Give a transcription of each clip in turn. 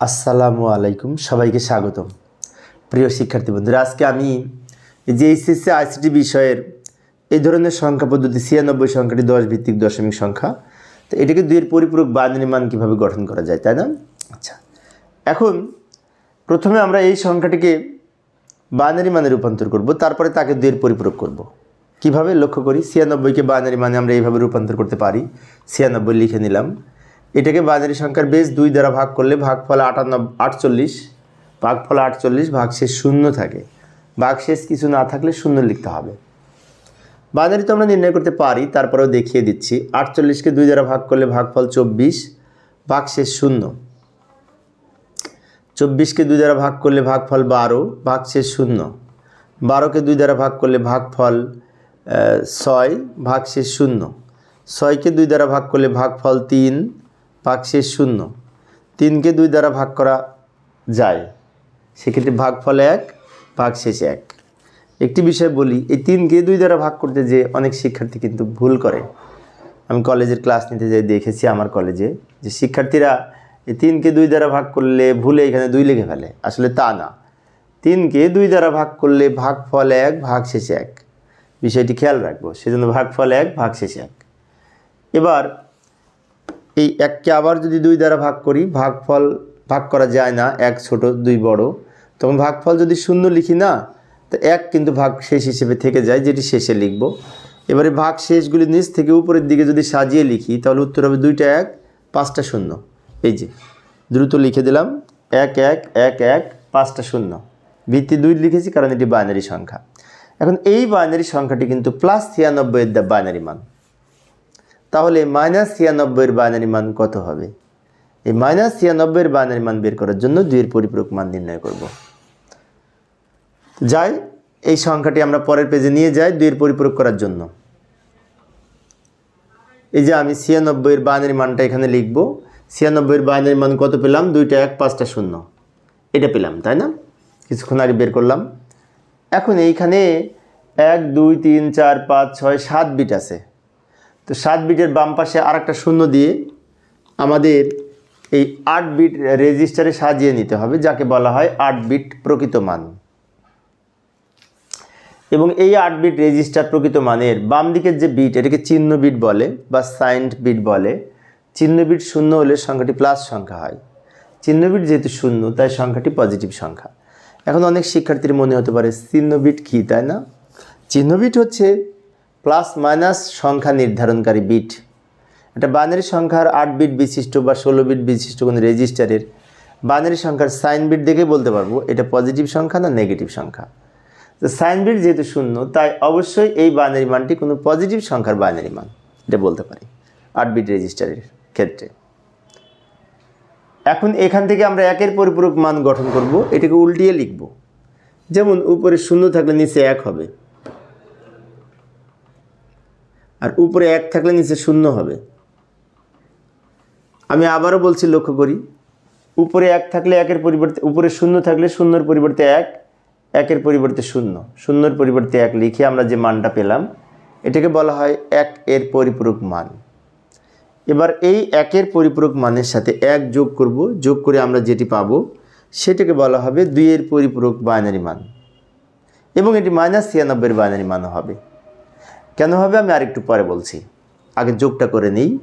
আসসালামু আলাইকুম, সবাইকে স্বাগতম। প্রিয় শিক্ষার্থী বন্ধুরা, আজকে আমি যে আইসিটি বিষয়ের এই ধরনের সংখ্যা পদ্ধতি, ছিয়ানব্বই সংখ্যাটি, দশ ভিত্তিক দশমিক সংখ্যা, তো এটাকে দুইয়ের পরিপূরক বাইনারি মান কীভাবে গঠন করা যায়, তাই না? আচ্ছা এখন প্রথমে আমরা এই সংখ্যাটিকে বাইনারি মানে রূপান্তর করব, তারপরে তাকে দুইয়ের পরিপূরক করব। কীভাবে? লক্ষ্য করি, ছিয়ানব্বইকে বাইনারি মানে আমরা এইভাবে রূপান্তর করতে পারি। ছিয়ানব্বই লিখে নিলাম। এটাকে বাইনারি সংখ্যার বেশ দুই দ্বারা ভাগ করলে ভাগফল আটানব্বই আটচল্লিশ, ভাগফল আটচল্লিশ, ভাগশেষ শূন্য থাকে। ভাগশেষ কিছু না থাকলে শূন্য লিখতে হবে। বাইনারি তো আমরা নির্ণয় করতে পারি, তারপরেও দেখিয়ে দিচ্ছি। আটচল্লিশকে দুই দ্বারা ভাগ করলে ভাগফল চব্বিশ, ভাগশেষ শূন্য। চব্বিশকে দুই দ্বারা ভাগ করলে ভাগফল বারো, ভাগশেষ শূন্য। বারোকে দুই দ্বারা ভাগ করলে ভাগফল ছয়, ভাগশেষ শূন্য। ছয়কে দুই দ্বারা ভাগ করলে ভাগফল তিন ভাগশেষ শূন্য। তিনকে দুই দ্বারা ভাগ করা যায়। সেক্ষেত্রে ভাগফল এক ভাগশেষ এক। একটি বিষয় বলি, এই তিনকে দুই দ্বারা ভাগ করতে যে অনেক শিক্ষার্থী কিন্তু ভুল করে। আমি কলেজের ক্লাস নিতে যাই, দেখেছি আমার কলেজে যে শিক্ষার্থীরা এই তিনকে দুই দ্বারা ভাগ করলে ভুলে এখানে দুই লিখে ফেলে। আসলে তা না। তিনকে দুই দ্বারা ভাগ করলে ভাগফল এক, ভাগ শেষে এক। বিষয়টি খেয়াল রাখব, সেজন্য ভাগফল এক, ভাগ শেষে এক। এবার এই এককে আবার যদি দুই দ্বারা ভাগ করি, ভাগফল ভাগ করা যায় না, এক ছোট, দুই বড়। তখন ভাগফল যদি শূন্য লিখি না, তো এক কিন্তু ভাগ শেষ হিসেবে থেকে যায়, যেটি শেষে লিখব। এবারে ভাগ শেষগুলি নিচ থেকে উপরের দিকে যদি সাজিয়ে লিখি, তাহলে উত্তর হবে দুইটা এক, পাঁচটা শূন্য। এই যে, দ্রুত লিখে দিলাম, এক এক এক এক, পাঁচটা শূন্য। ভিত্তি দুই লিখেছি, কারণ এটি বাইনারি সংখ্যা। এখন এই বাইনারি সংখ্যাটি কিন্তু প্লাস ছিয়ানব্বইয়ের দা বাইনারি মান। তাহলে মাইনাস ছিয়ানব্বইয়ের বাইনারি মান কত হবে? এই মাইনাস ছিয়ানব্বইয়ের বাইনারি মান বের করার জন্য দুইয়ের পরিপূরক মান নির্ণয় করব। যাই, এই সংখ্যাটি আমরা পরের পেজে নিয়ে যাই দুইয়ের পরিপূরক করার জন্য। এই যে আমি ছিয়ানব্বইয়ের বাইনারি মানটা এখানে লিখব। ছিয়ানব্বইয়ের বাইনারি মান কত পেলাম? দুইটা এক, পাঁচটা শূন্য। এটা পেলাম, তাই না? কিছুক্ষণ আগে বের করলাম। এখন এইখানে এক, দুই, তিন, চার, পাঁচ, ছয়, সাত বিট আছে। তো সাত বিটের বাম পাশে আর একটা শূন্য দিয়ে আমাদের এই আট বিট রেজিস্টারে সাজিয়ে নিতে হবে, যাকে বলা হয় আট বিট প্রকৃত মান। এবং এই আট বিট রেজিস্টার প্রকৃত মানের বাম দিকের যে বিট, এটাকে চিহ্ন বিট বলে বা সাইন্ড বিট বলে। চিহ্ন বিট শূন্য হলে সংখ্যাটি প্লাস সংখ্যা হয়। চিহ্ন বিট যেহেতু শূন্য, তাই সংখ্যাটি পজিটিভ সংখ্যা। এখন অনেক শিক্ষার্থীর মনে হতে পারে, চিহ্ন বিট কী, তাই না? চিহ্ন বিট হচ্ছে প্লাস মাইনাস সংখ্যা নির্ধারণকারী বিট। এটা বাইনারি সংখ্যার আট বিট বিশিষ্ট বা ষোলো বিট বিশিষ্ট কোনো রেজিস্টারের বাইনারি সংখ্যার সাইন বিট দেখে বলতে পারব, এটা পজিটিভ সংখ্যা না নেগেটিভ সংখ্যা। তো সাইন বিট যেহেতু শূন্য, তাই অবশ্যই এই বাইনারি মানটি কোনো পজিটিভ সংখ্যার বাইনারি মান, এটা বলতে পারি, আট বিট রেজিস্টারের ক্ষেত্রে। এখন এখান থেকে আমরা একের পরিপূরক মান গঠন করব, এটাকে উল্টিয়ে লিখব। যেমন উপরে শূন্য থাকলে নিচে এক হবে। আর উপরে এক থাকলে নিচে শূন্য হবে। আমি আবারও বলছি, লক্ষ্য করি, উপরে এক থাকলে একের পরিবর্তে, উপরে শূন্য থাকলে শূন্যর পরিবর্তে এক, একের পরিবর্তে শূন্য, শূন্যর পরিবর্তে এক লিখে আমরা যে মানটা পেলাম, এটাকে বলা হয় এক এর পরিপূরক মান। এবার এই একের পরিপূরক মানের সাথে এক যোগ করব, যোগ করে আমরা যেটি পাব, সেটাকে বলা হবে দুইয়ের পরিপূরক বাইনারি মান। এবং এটি মাইনাস ছিয়ানব্বইয়ের বাইনারি মানও হবে। কেন হবে আমি আরেকটু পরে বলছি। আগে যোগটা করে নিই।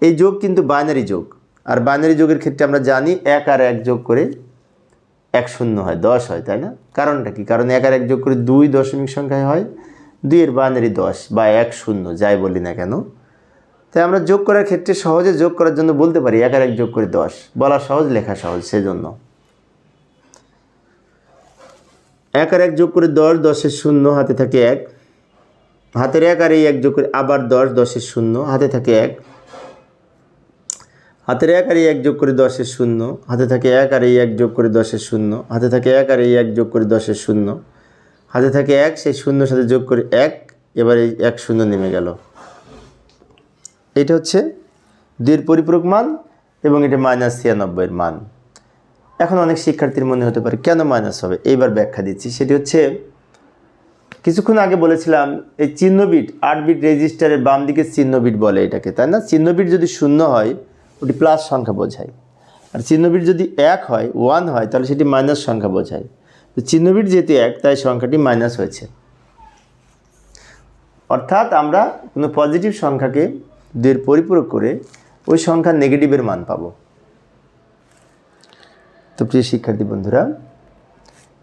এই যোগ কিন্তু বাইনারি যোগ। আর বাইনারি যোগের ক্ষেত্রে আমরা জানি এক আর এক যোগ করে এক শূন্য হয়, দশ হয়, তাই না? কারণটা কি? কারণ এক আর এক যোগ করে দুই দশমিক সংখ্যায় হয় দুইয়ের বাইনারি দশ বা এক শূন্য, যাই বলি না কেন। তাই আমরা যোগ করার ক্ষেত্রে সহজে যোগ করার জন্য বলতে পারি এক আর এক যোগ করে দশ। বলা সহজ, লেখা সহজ, সেজন্য। এক আর এক যোগ করে দশ, দশের শূন্য, হাতে থাকে এক। হাতের এক আর এই এক যোগ করে আবার দশ, দশের শূন্য, হাতে থাকে এক। হাতের এক আর এই এক যোগ করে দশের শূন্য, হাতে থাকে এক আর এই এক যোগ করে দশের শূন্য, হাতে থাকে এক আর এই এক যোগ করে দশের শূন্য, হাতে থাকে এক, সেই শূন্যর সাথে যোগ করে এক, এবার এই এক শূন্য নেমে গেল। এটা হচ্ছে দুইয়ের পরিপূরক মান এবং এটা মাইনাস ছিয়ানব্বইয়ের মান। এখন অনেক শিক্ষার্থীর মনে হতে পারে কেন মাইনাস হবে? এইবার ব্যাখ্যা দিচ্ছি। সেটি হচ্ছে কিছুক্ষণ আগে বলেছিলাম, এই চিহ্ন বিট আট বিট রেজিস্টারের বাম দিকে চিহ্ন বিট বলে এটাকে, তাই না? চিহ্ন বিট যদি শূন্য হয়, ওটি প্লাস সংখ্যা বোঝায়। আর চিহ্নবিট যদি এক হয়, ওয়ান হয়, তাহলে সেটি মাইনাস সংখ্যা বোঝায়। তো চিহ্নবিট যেহেতু এক, তাই সংখ্যাটি মাইনাস হয়েছে। অর্থাৎ আমরা কোনো পজিটিভ সংখ্যাকে দুইয়ের পরিপূরক করে ওই সংখ্যার নেগেটিভের মান পাব। তো প্রিয় শিক্ষার্থী বন্ধুরা